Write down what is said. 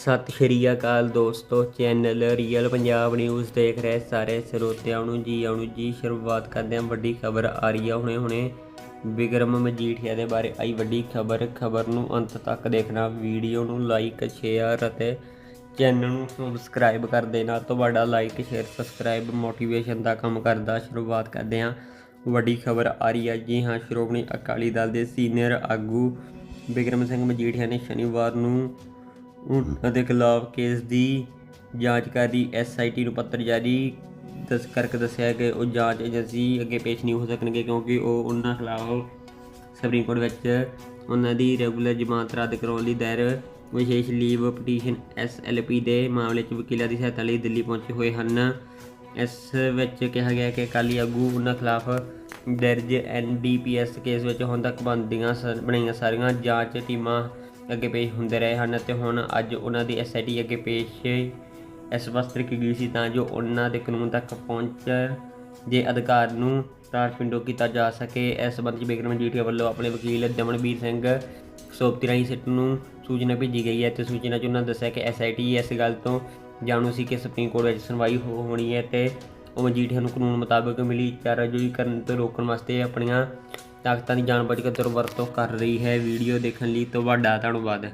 ਸਤਿ ਸ਼੍ਰੀ ਅਕਾਲ ਦੋਸਤੋ, channel real Punjab news ਦੇਖ ਰਹੇ ਸਾਰੇ ਸਰੋਤਿਆਂ ਨੂੰ ਜੀ। ਆਉਣ ਜੀ, ਸ਼ੁਰੂਆਤ ਕਰਦੇ ਹਾਂ। ਵੱਡੀ ਖਬਰ ਆ ਰਹੀ ਆ ਹੁਣੇ ਹੁਣੇ। ਵਿਕਰਮ ਮਜੀਠੀਆ ਦੇ ਬਾਰੇ ਆਈ ਵੱਡੀ ਖਬਰ। ਖਬਰ ਨੂੰ ਅੰਤ ਤੱਕ ਦੇਖਣਾ। ਵੀਡੀਓ ਨੂੰ ਲਾਈਕ ਸ਼ੇਅਰ ਅਤੇ ਚੈਨਲ ਨੂੰ ਸਬਸਕ੍ਰਾਈਬ ਕਰ ਦੇਣਾ। ਤੁਹਾਡਾ ਲਾਈਕ ਸ਼ੇਅਰ ਸਬਸਕ੍ਰਾਈਬ ਮੋਟੀਵੇਸ਼ਨ ਦਾ ਕੰਮ ਕਰਦਾ। ਸ਼ੁਰੂਆਤ ਕਰਦੇ ਹਾਂ। ਵੱਡੀ ਖਬਰ ਆ ਰਹੀ ਹੈ ਜੀ। ਹਾਂ, ਸ਼੍ਰੋਮਣੀ ਅਕਾਲੀ ਦਲ ਦੇ ਸੀਨੀਅਰ ਆਗੂ ਵਿਕਰਮ ਸਿੰਘ ਮਜੀਠੀਆ ਨੇ ਸ਼ਨੀਵਾਰ ਨੂੰ ਉਹਨਾਂ ਦੇ ਖਿਲਾਫ ਕੇਸ ਦੀ ਜਾਂਚ ਕਰ ਰਹੀ ਐਸਆਈਟੀ ਨੂੰ ਪੱਤਰ ਜਾਰੀ। ਦਸ, ਕਰਕੇ ਦੱਸਿਆ ਕਿ ਉਹ ਜਾਂਚ ਏਜੰਸੀ ਅੱਗੇ ਪੇਸ਼ ਨਹੀਂ ਹੋ ਸਕਣਗੇ ਕਿਉਂਕਿ ਉਹ ਉਹਨਾਂ ਖਿਲਾਫ ਸੁਪਰੀਮ ਕੋਰਟ ਵਿੱਚ ਉਹਨਾਂ ਦੀ ਰੈਗੂਲਰ ਜ਼ਮਾਨਤ ਰੱਦ ਕਰਾਉਣ ਲਈ ਦਾਇਰ ਵਿਸ਼ੇਸ਼ ਲੀਵ ਪਟੀਸ਼ਨ ਐਸਐਲਪੀ ਦੇ ਮਾਮਲੇ 'ਚ ਵਕੀਲਾਂ ਦੀ ਸਹਾਇਤਾ ਲਈ ਦਿੱਲੀ ਪਹੁੰਚੇ ਹੋਏ ਹਨ। ਇਸ ਵਿੱਚ ਕਿਹਾ ਗਿਆ ਕਿ ਅਕਾਲੀ ਆਗੂ ਉਹਨਾਂ ਖਿਲਾਫ ਦਰਜ ਐਨਡੀਪੀਐਸ ਕੇਸ ਵਿੱਚ ਹੁਣ ਤੱਕ ਬਣਦੀਆਂ ਸ- ਬਣਾਈਆਂ ਸਾਰੀਆਂ ਜਾਂਚ ਟੀਮਾਂ ਅੱਗੇ ਪੇਸ਼ ਹੁੰਦੇ ਰਹੇ ਹਨ ਅਤੇ ਹੁਣ ਅੱਜ ਉਹਨਾਂ ਦੀ ਐਸਆਈਟੀ ਅੱਗੇ ਪੇਸ਼ ਇਸ ਵਾਸਤੇ ਕੀਤੀ ਗਈ ਸੀ ਤਾਂ ਜੋ ਉਹਨਾਂ ਦੇ ਕਾਨੂੰਨ ਤੱਕ ਪਹੁੰਚਣ ਦੇ ਅਧਿਕਾਰ ਨੂੰ ਤਾਰਪਿੰਡੋ ਕੀਤਾ ਜਾ ਸਕੇ। ਇਸ ਸੰਬੰਧ ਵਿੱਚ ਬਿਕਰਮ ਜੀਠੀਆ ਵੱਲੋਂ ਆਪਣੇ ਵਕੀਲ ਦਮਨਵੀਰ ਸਿੰਘ ਸੋਪਤੀ ਰਾਹੀਂ ਸਿੱਟ ਨੂੰ ਸੂਚਨਾ ਭੇਜੀ ਗਈ ਹੈ ਤੇ ਸੂਚਨਾ 'ਚ ਉਹਨਾਂ ਦੱਸਿਆ ਕਿ ਐਸਆਈਟੀ ਇਸ ਗੱਲ ਤੋਂ ਜਾਣੂ ਸੀ ਕਿ ਸੁਪਰੀਮ ਕੋਰਟ ਵਿੱਚ ਸੁਣਵਾਈ ਹੋ- ਹੋਣੀ ਹੈ ਤੇ ਉਹ ਮਜੀਠੀਆ ਨੂੰ ਕਾਨੂੰਨ ਮੁਤਾਬਕ ਮਿਲੀ। ਚਾਰਾਜੋਈ ਕਰਨ ਤੋਂ ਰੋਕਣ ਵਾਸਤੇ ਆਪਣੀਆਂ ਤਾਕਤਾਂ ਦੀ ਜਾਣਬੁੱਝ ਕੇ ਦੁਰਵਰਤੋਂ ਕਰ ਰਹੀ ਹੈ ਵੀਡੀਓ ਦੇਖਣ ਲਈ ਤੁਹਾਡਾ ਧੰਨਵਾਦ।